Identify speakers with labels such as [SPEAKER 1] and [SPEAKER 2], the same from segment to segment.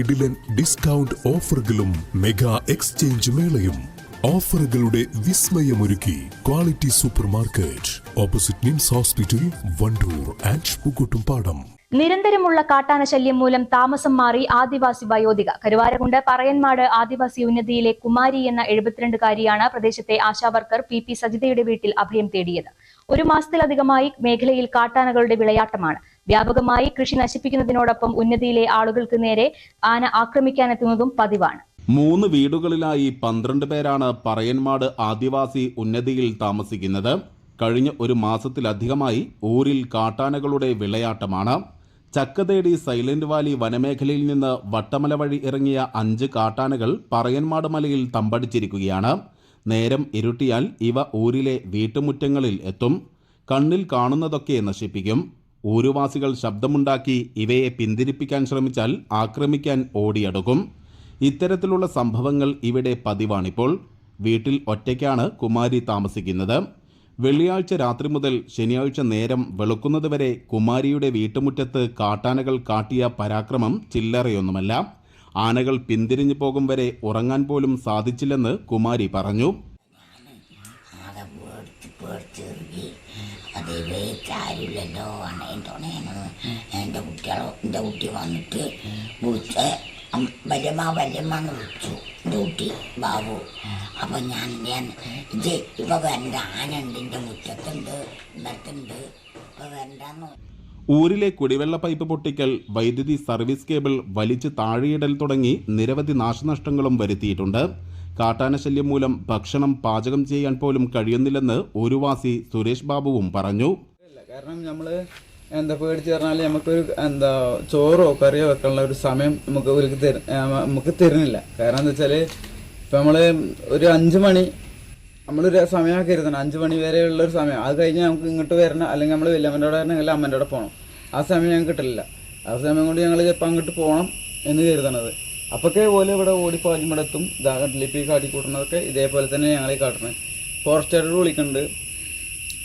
[SPEAKER 1] കിടിലൻ ഡിസ്കൗണ്ട് ഓഫറുകളും mega exchange മേളയും. ഓഫറുകളുടെ വിസ്മയമൊരുക്കി quality super market opposite NIMS hospital Vandoor and Pookkottumpadam
[SPEAKER 2] നിരന്തരമുള്ള കാട്ടാന ശല്യം മൂലം താമസം മാറി ആദിവാസി വയോധിക. കരുവാരകുണ്ട് പറയന്മാട് ആദിവാസി ഉന്നതിയിലെ കുമാരി എന്ന എഴുപത്തിരണ്ടുകാരിയാണ് പ്രദേശത്തെ ആശാവർക്കർ പി പി സജിതയുടെ വീട്ടിൽ അഭയം തേടിയത്. ഒരു മാസത്തിലധികമായി മേഖലയിൽ കാട്ടാനകളുടെ വിളയാട്ടമാണ്. വ്യാപകമായി കൃഷി നശിപ്പിക്കുന്നതിനോടൊപ്പം ഉന്നതിയിലെ ആളുകൾക്ക് നേരെ ആന ആക്രമിക്കാനെത്തുന്നതും പതിവാണ്.
[SPEAKER 3] മൂന്ന് വീടുകളിലായി പന്ത്രണ്ട് പേരാണ് പറയന്മാട് ആദിവാസി ഉന്നതിയിൽ താമസിക്കുന്നത്. കഴിഞ്ഞ ഒരു മാസത്തിലധികമായി ഊരിൽ കാട്ടാനകളുടെ വിളയാട്ടമാണ്. ചക്കതേടി സൈലന്റ് വാലി വനമേഖലയിൽ നിന്ന് വട്ടമല വഴി ഇറങ്ങിയ അഞ്ച് കാട്ടാനകൾ പറയന്മാട് മലയിൽ തമ്പടിച്ചിരിക്കുകയാണ്. നേരം ഇരുട്ടിയാൽ ഇവ ഊരിലെ വീട്ടുമുറ്റങ്ങളിൽ എത്തും. കണ്ണിൽ കാണുന്നതൊക്കെ നശിപ്പിക്കും. ഊരുവാസികൾ ശബ്ദമുണ്ടാക്കി ഇവയെ പിന്തിരിപ്പിക്കാൻ ശ്രമിച്ചാൽ ആക്രമിക്കാൻ ഓടിയടുക്കും. ഇത്തരത്തിലുള്ള സംഭവങ്ങൾ ഇവിടെ പതിവാണിപ്പോൾ. വീട്ടിൽ ഒറ്റയ്ക്കാണ് കുമാരി താമസിക്കുന്നത്. വെള്ളിയാഴ്ച രാത്രി മുതൽ ശനിയാഴ്ച നേരം വെളുക്കുന്നതുവരെ കുമാരിയുടെ വീട്ടുമുറ്റത്ത് കാട്ടാനകൾ കാട്ടിയ പരാക്രമം ചില്ലറയൊന്നുമല്ല. ആനകൾ പിന്തിരിഞ്ഞു പോകും വരെ ഉറങ്ങാൻ പോലും സാധിച്ചില്ലെന്ന് കുമാരി പറഞ്ഞു
[SPEAKER 4] ആകെ പേടിച്ച് പേടിച്ചിറങ്ങി അത് ആരുമില്ലല്ലോ അണയും തുണയാണ് എന്റെ കുട്ടികളോ എന്റെ കുട്ടി വന്നിട്ട് വിളിച്ച് വല്യമ്മ വല്യമ്മ വിളിച്ചു. എന്റെ കുട്ടി ബാബു അപ്പം ഞാൻ ഞാൻ ഇത് ഇപ്പം വരണ്ട. ആനുണ്ട് എന്റെ മുറ്റത്തുണ്ട് ഇന്നത്തുണ്ട് ഇപ്പം വരണ്ടെന്ന്
[SPEAKER 3] ഊരിലെ കുടിവെള്ള പൈപ്പ് പൊട്ടിക്കൽ വൈദ്യുതി സർവീസ് കേബിൾ വലിച്ചു താഴെയിടൽ തുടങ്ങി നിരവധി നാശനഷ്ടങ്ങളും വരുത്തിയിട്ടുണ്ട്. കാട്ടാനശല്യം മൂലം ഭക്ഷണം പാചകം ചെയ്യാൻ പോലും കഴിയുന്നില്ലെന്ന് ഒരുവാസി സുരേഷ് ബാബുവും പറഞ്ഞു.
[SPEAKER 5] കാരണം നമ്മൾ എന്താ പേടിച്ച് പറഞ്ഞാൽ നമുക്കൊരു എന്താ ചോറോ കറിയോ വെക്കാനുള്ള ഒരു സമയം നമുക്ക് നമുക്ക് തരുന്നില്ല. കാരണം എന്താ വെച്ചാൽ ഇപ്പം നമ്മൾ ഒരു അഞ്ച് മണി നമ്മളൊരു സമയമൊക്കെ ഇരുത്തണം അഞ്ച് മണി വരെയുള്ള ഒരു സമയം. അത് കഴിഞ്ഞാൽ നമുക്ക് ഇങ്ങോട്ട് വരണം. അല്ലെങ്കിൽ നമ്മൾ വലിയമ്മന്റെ അവിടെ വരണം അല്ലെങ്കിൽ അമ്മന്റെ അവിടെ പോകണം ആ സമയം ഞങ്ങൾക്ക് കിട്ടില്ല. ആ സമയം കൊണ്ട് ഞങ്ങൾ ചിലപ്പോൾ അങ്ങോട്ട് പോകണം എന്ന് കരുതണത്. അപ്പോഴൊക്കെ പോലെ ഇവിടെ ഓടി ഇവിടെ എത്തും ഇതാ കട്ടിലിപ്പി ഇതേപോലെ തന്നെ ഞങ്ങളെ കാട്ടണേ. ഫോറസ്റ്റുകാരോട് വിളിക്കുന്നുണ്ട്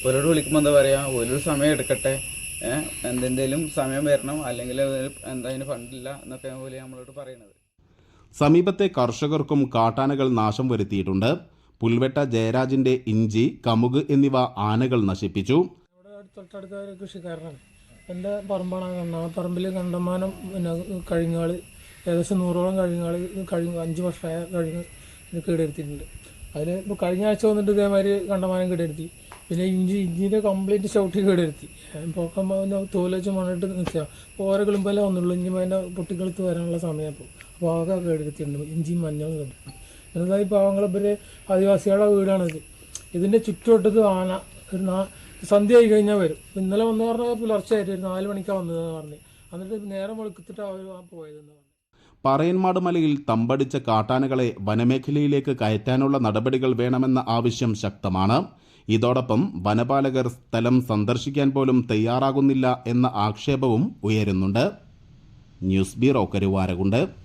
[SPEAKER 5] ഓരോട് വിളിക്കുമ്പോൾ എന്താ പറയുക ഓരോ സമയം എടുക്കട്ടെ. എന്തെന്തേലും സമയം വരണം. അല്ലെങ്കിൽ എന്താ അതിന് ഫണ്ടില്ല എന്നൊക്കെ പോലെ നമ്മളോട് പറയണത്.
[SPEAKER 3] സമീപത്തെ കർഷകർക്കും കാട്ടാനകൾ നാശം വരുത്തിയിട്ടുണ്ട്. പുൽവെട്ട ജയരാജിന്റെ ഇഞ്ചി കമുക് എന്നിവ ആനകൾ നശിപ്പിച്ചു.
[SPEAKER 6] തൊട്ടടുത്ത എന്റെ പറമ്പാണ് കണ്ട ആ പറമ്പിൽ കണ്ടമാനം പിന്നെ കഴിഞ്ഞാൾ ഏകദേശം നൂറോളം കഴിഞ്ഞാൾ കഴിഞ്ഞ അഞ്ച് വർഷമായ കഴിഞ്ഞ് ഇത് കേടുവരുത്തിയിട്ടുണ്ട് അതിൽ ഇപ്പോൾ കഴിഞ്ഞ ആഴ്ച വന്നിട്ട് ഇതേമാതിരി കണ്ടമാനം കീടെടുത്തി. പിന്നെ ഇഞ്ചി ഇഞ്ചിന്റെ കംപ്ലീറ്റ് ചവിട്ടി കീടെടുത്തി. പോക്കുമ്പോൾ തോലച്ച് മണ്ണിട്ട് നിൽക്കുക അപ്പോൾ ഓരോ കിളുമ്പല്ലേ വന്നുള്ളൂ ഇഞ്ചി അതിന്റെ പൊട്ടിക്കളുത്ത് വരാനുള്ള സമയം അപ്പോൾ അപ്പോൾ ആകെ കീടെടുത്തിട്ടുണ്ട്. ഇഞ്ചിയും മഞ്ഞളും കേട്ടിട്ടുണ്ട് എന്നതാ ഈ പാവങ്ങളപ്പര് ആദിവാസികളുടെ വീടാണിത്. ഇതിന്റെ ചുറ്റുവട്ടത്ത് ആന ഒരു നാ സന്ധ്യ ആയി കഴിഞ്ഞാൽ വരും ഇന്നലെ വന്നു പറഞ്ഞാൽ പുലർച്ചയായിട്ട് ഒരു നാല് മണിക്കാണ് വന്നതെന്ന് പറഞ്ഞു. എന്നിട്ട് നേരം വെളുത്തിട്ട് അവർ പോയതെന്ന് പറഞ്ഞു.
[SPEAKER 3] പറയന്മാട് മലയിൽ തമ്പടിച്ച കാട്ടാനകളെ വനമേഖലയിലേക്ക് കയറ്റാനുള്ള നടപടികൾ വേണമെന്ന ആവശ്യം ശക്തമാണ്. ഇതോടൊപ്പം വനപാലകർ സ്ഥലം സന്ദർശിക്കാൻ പോലും തയ്യാറാകുന്നില്ല എന്ന ആക്ഷേപവും ഉയരുന്നുണ്ട്. News bureau Karuvarakundu.